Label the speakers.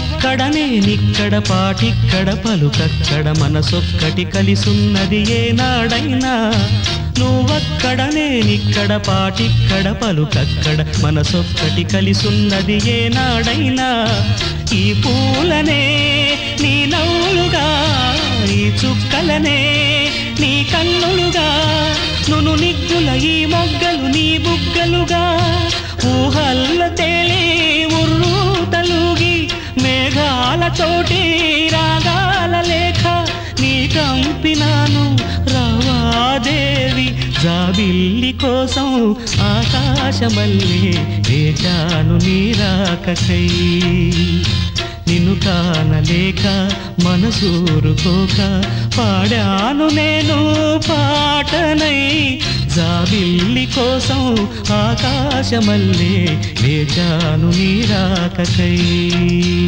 Speaker 1: అక్కడనే నిక్కడ పాటిక్కడ పలుకక్కడ మనసొక్కటి కలిసున్నది ఏనాడైనా. నువ్వక్కడనే నిక్కడ పాటిక్కడ పలుకక్కడ మనసొక్కటి కలిసున్నది ఏనాడైనా. ఈ పూలనే నీ నవ్వులుగా ఈ చుక్కలనే నీ కన్నులుగా. నును నిగ్గుల ఈ మొగ్గలు నీ బుగ్గలుగా. రాగాలతోటి రాగాల లేఖ నీ కంపినాను రావాదేవి జాబిల్లి కోసం ఆకాశమల్లే వేచాను నీరాకకై నిన్ను కానలేక మనసూరుకోక పాడాను నేను పాటనై. జాబిల్లి కోసం ఆకాశమల్లే వేచాను నీరాకకై